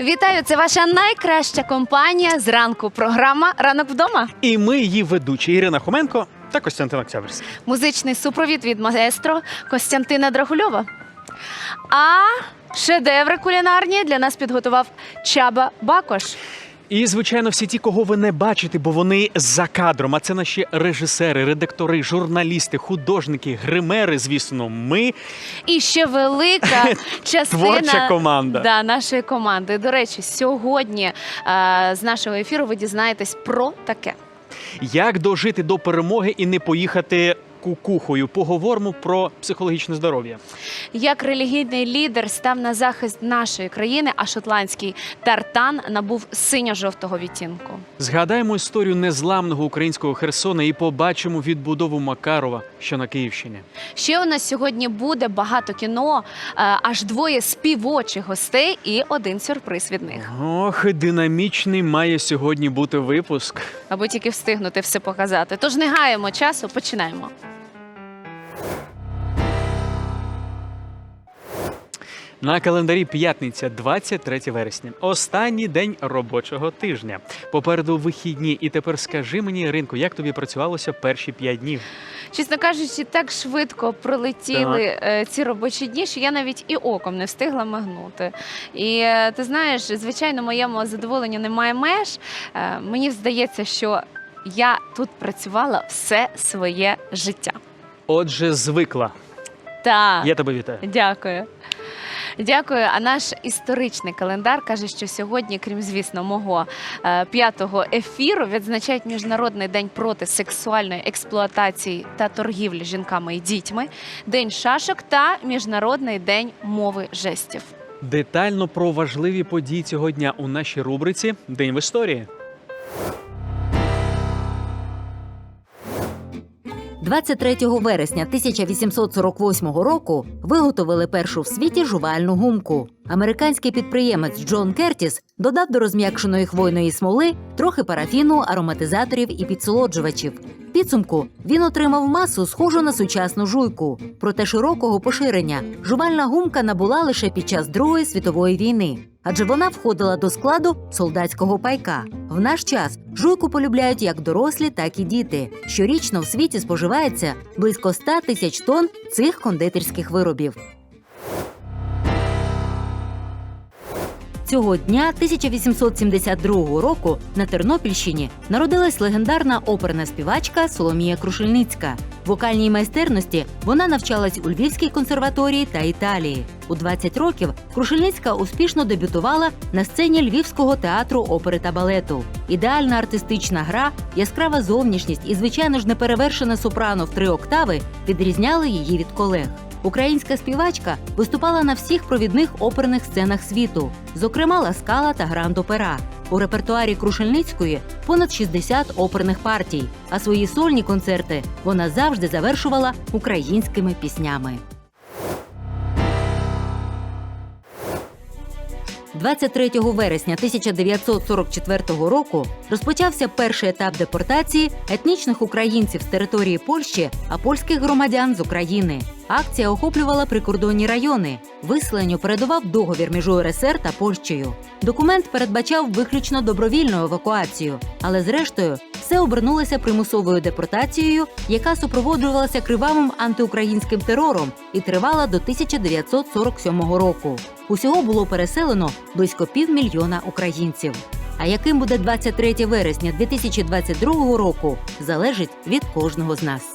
Вітаю! Це ваша найкраща компанія зранку. Програма Ранок вдома. І ми її ведучі Ірина Хоменко та Костянтин Октябрьський. Музичний супровід від маестро Костянтина Драгульова. А шедеври кулінарні для нас підготував Чаба Бакош. І, звичайно, всі ті, кого ви не бачите, бо вони за кадром. А це наші режисери, редактори, журналісти, художники, гримери. Звісно, ми І ще велика частина Творча команда. Да, нашої команди. До речі, сьогодні е, з нашого ефіру ви дізнаєтесь про таке. як дожити до перемоги і не поїхати кукухою. Поговоримо про психологічне здоров'я. Як релігійний лідер став на захист нашої країни, а шотландський тартан набув синьо-жовтого відтінку. Згадаємо історію незламного українського Херсона і побачимо відбудову Макарова, що на Київщині. Ще у нас сьогодні буде багато кіно, е, аж двоє співочих гостей і один сюрприз від них. Ох, динамічний має сьогодні бути випуск. Аби тільки встигнути все показати. Тож не гаємо часу, починаємо. На календарі п'ятниця, 23 вересня. Останній день робочого тижня. Попереду вихідні. І тепер скажи мені, Ринку, як тобі працювалося перші п'ять днів? Чесно кажучи, так швидко пролетіли е, ці робочі дні, що я навіть і оком не встигла мигнути. І е, ти знаєш, звичайно, моєму задоволенню немає меж. Е, Мені здається, що я тут працювала все своє життя. Отже, звикла. Так. Я тебе вітаю. Дякую. Дякую. А наш історичний календар каже, що сьогодні, крім звісно, мого е, п'ятого ефіру, відзначають Міжнародний день проти сексуальної експлуатації та торгівлі жінками і дітьми, День шашок та Міжнародний день мови жестів. Детально про важливі події цього дня у нашій рубриці День в історії. 23 вересня 1848 року виготовили першу в світі жувальну гумку. Американський підприємець Джон Кертіс додав до розм'якшеної хвойної смоли трохи парафіну, ароматизаторів і підсолоджувачів. Підсумку він отримав масу, схожу на сучасну жуйку. Проте широкого поширення жувальна гумка набула лише під час Другої світової війни, адже вона входила до складу солдатського пайка. В наш час жуйку полюбляють як дорослі, так і діти. Щорічно в світі споживається близько 100 тисяч тонн цих кондитерських виробів. Цього дня 1872 року на Тернопільщині народилась легендарна оперна співачка Соломія Крушельницька. Вокальній майстерності вона навчалась у Львівській консерваторії та Італії. У 20 років Крушельницька успішно дебютувала на сцені Львівського театру опери та балету. Ідеальна артистична гра, яскрава зовнішність і, звичайно ж, неперевершене сопрано в три октави відрізняли її від колег. Українська співачка виступала на всіх провідних оперних сценах світу, зокрема Ласкала та Гранд Опера. У репертуарі Крушельницької понад 60 оперних партій, а свої сольні концерти вона завжди завершувала українськими піснями. 23 вересня 1944 року розпочався перший етап депортації етнічних українців з території Польщі, а польських громадян з України. Акція охоплювала прикордонні райони. Виселенню передував договір між УРСР та Польщею. Документ передбачав виключно добровільну евакуацію, але зрештою все обернулося примусовою депортацією, яка супроводжувалася кривавим антиукраїнським терором і тривала до 1947 року. Усього було переселено близько півмільйона українців. А яким буде 23 вересня 2022 року, залежить від кожного з нас.